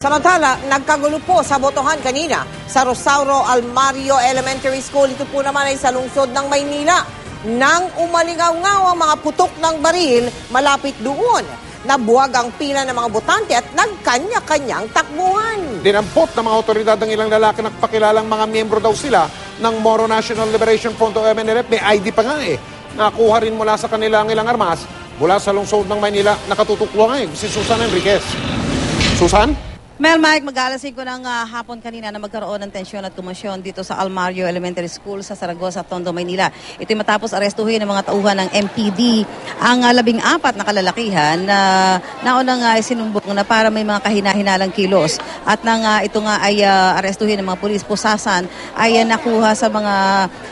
Samantala, nagkagulo po sa botohan kanina sa Rosauro Almario Elementary School. Ito po naman ay sa lungsod ng Maynila. Nang umalingaw-ngaw ang mga putok ng baril malapit doon, nabuwag ang pila ng mga botante at nagkanya-kanyang takbuhan. Dinampot ng mga otoridad ng ilang lalaki na pakilalang mga miyembro daw sila ng Moro National Liberation Front o MNLF. May ID pa nga eh. Nakuha rin mula sa kanila ang ilang armas mula sa lungsod ng Maynila. Nakatutuklo nga eh, si Susan Enriquez. Susan? Mel Mike, mag-aalas 5 ng ah, hapon kanina na magkaroon ng tensyon at kumasyon dito sa Almario Elementary School sa Saragossa, Tondo, Maynila. Ito'y matapos arestuhin ng mga tauhan ng MPD ang ah, labing apat na kalalakihan na naunang uh, sinumbong na para may mga kahina-hinalang kilos. At nang ah, ito nga ay ah, arestuhin ng mga pulis pusasan ay ah, nakuha sa mga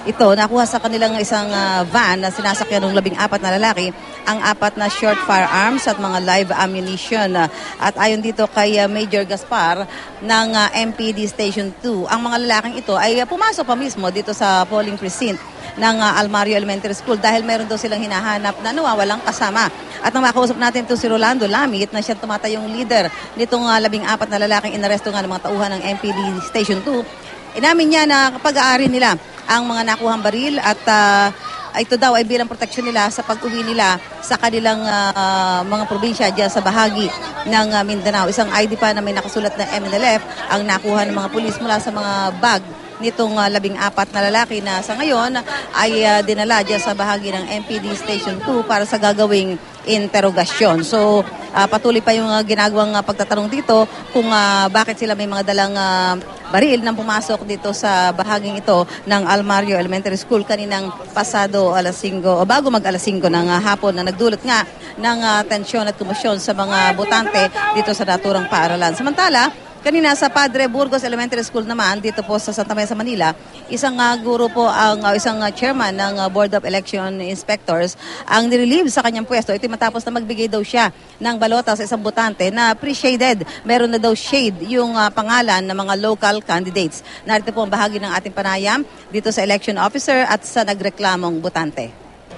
ito, nakuha sa kanilang isang ah, van na sinasakyan ng labing apat na lalaki ang apat na short firearms at mga live ammunition. Ah, At ayon dito kay ah, Major Gaspar ng ah, MPD Station 2, ang mga lalaking ito ay ah, pumasok pa mismo dito sa polling precinct ng ah, Almario Elementary School dahil meron daw silang hinahanap na nawawalang kasama. At nang makausap natin ito si Rolando Lamit na siya tumatayong leader nitong ah, labing apat na lalaking inaresto nga ng mga tauhan ng MPD Station 2, inamin niya na pag-aari nila ang mga nakuhang baril at ah, ito daw ay bilang proteksyon nila sa pag-uwi nila sa kanilang ah, mga probinsya diyan sa bahagi ng ah, Mindanao. Isang ID pa na may nakasulat na MNLF ang nakuha ng mga pulis mula sa mga bag nitong ah, labing apat na lalaki na sa ngayon ay ah, dinala dyan sa bahagi ng MPD Station 2 para sa gagawing interogasyon. So ah, patuloy pa yung ah, ginagawang ah, pagtatanong dito kung ah, bakit sila may mga dalang ah, baril nang pumasok dito sa bahaging ito ng Almario Elementary School kaninang pasado alas 5 o bago mag alas 5 ng ah, hapon na nagdulot nga ng ah, tensyon at kumusyon sa mga botante dito sa naturang paaralan. Samantala, Kanina sa Padre Burgos Elementary School naman dito po sa Santa Mesa, Manila, isang uh, guro po ang uh, isang uh, chairman ng uh, Board of Election Inspectors ang nirelieve sa kanyang pwesto. Ito matapos na magbigay daw siya ng balota sa isang botante na pre-shaded. Meron na daw shade yung uh, pangalan ng mga local candidates. Narito po ang bahagi ng ating panayam dito sa election officer at sa nagreklamong botante.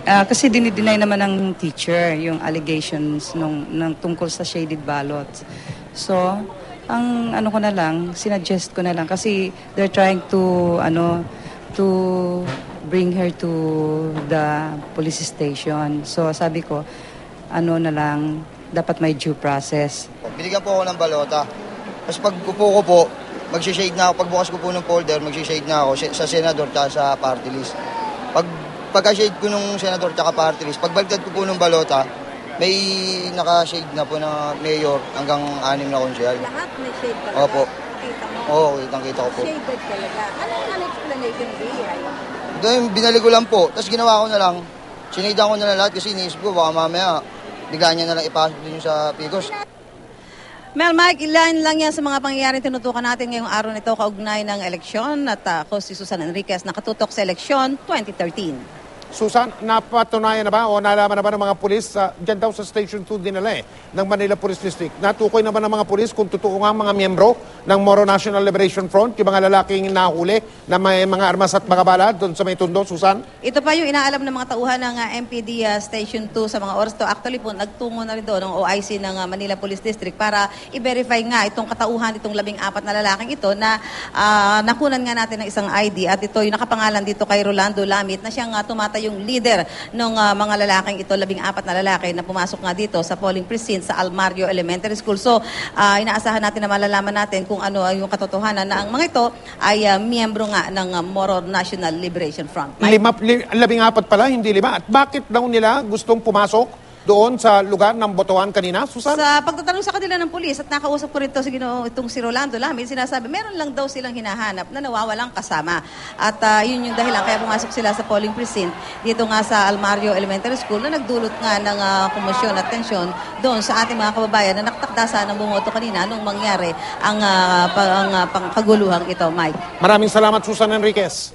Ah, kasi dinideny naman ng teacher yung allegations nung, ng tungkol sa shaded ballots. So, ang ano ko na lang, sinuggest ko na lang kasi they're trying to ano to bring her to the police station. So, sabi ko, ano na lang, dapat may due process. Binigyan po ako ng balota. Tapos pag upo ko po, magsishade na ako. Pagbukas ko po ng folder, magsishade na ako sa- senador at sa party list. Pag pagka-shade ko nung senador at party list, pagbaliktad ko po ng balota, may naka-shade na po na mayor hanggang anim na konsyal. Lahat may shade Opo. Oo, kitang-kita ko po. Shaded talaga. Ano ang explanation here? Doon, binalik ko lang po. Tapos ginawa ko na lang, sinaydan ko na lang lahat kasi iniisip ko, baka mamaya, bigla niya na lang ipasok din sa Pigos. Mel Mike, ilan lang yan sa mga pangyayaring tinutukan natin ngayong araw nito kaugnay ng eleksyon at uh, ako si Susan Enriquez nakatutok sa eleksyon 2013. Susan, napatunayan na ba o nalaman na ba ng mga pulis sa, dyan daw sa Station 2 dinala eh, ng Manila Police District? Natukoy na ba ng mga pulis kung totoo nga mga miyembro ng Moro National Liberation Front, yung mga lalaking nahuli na may mga armas at mga bala doon sa may tundo, Susan? Ito pa yung inaalam ng mga tauhan ng uh, MPD uh, Station 2 sa mga oras to. Actually po, nagtungo na rin doon ng OIC ng uh, Manila Police District para i-verify nga itong katauhan, itong labing apat na lalaking ito na ah, nakunan nga natin ng isang ID at ito yung nakapangalan dito kay Rolando Lamit na siyang uh, tumatayong leader ng uh, mga lalaking ito, labing apat na lalaki na pumasok nga dito sa polling precinct sa Almario Elementary School. So, ah, inaasahan natin na malalaman natin kung ano yung katotohanan na ang mga ito ay ah, miyembro nga ng uh, Moro National Liberation Front. Mike? Lima, li, labing apat pala, hindi lima. At bakit daw nila gustong pumasok doon sa lugar ng botohan kanina, Susan? Sa pagtatanong sa kanila ng pulis at nakausap ko rin to si Ginoo, itong si Rolando Lamin, sinasabi meron lang daw silang hinahanap na nawawalang kasama. At ah, yun yung dahilan kaya pumasok sila sa polling precinct dito nga sa Almario Elementary School na nagdulot nga ng uh, komosyon at tensyon doon sa ating mga kababayan na nakatakda sana bumoto kanina nung mangyari ang, ah, pa- ang ah, pang- kaguluhang ito, Mike. Maraming salamat, Susan Enriquez.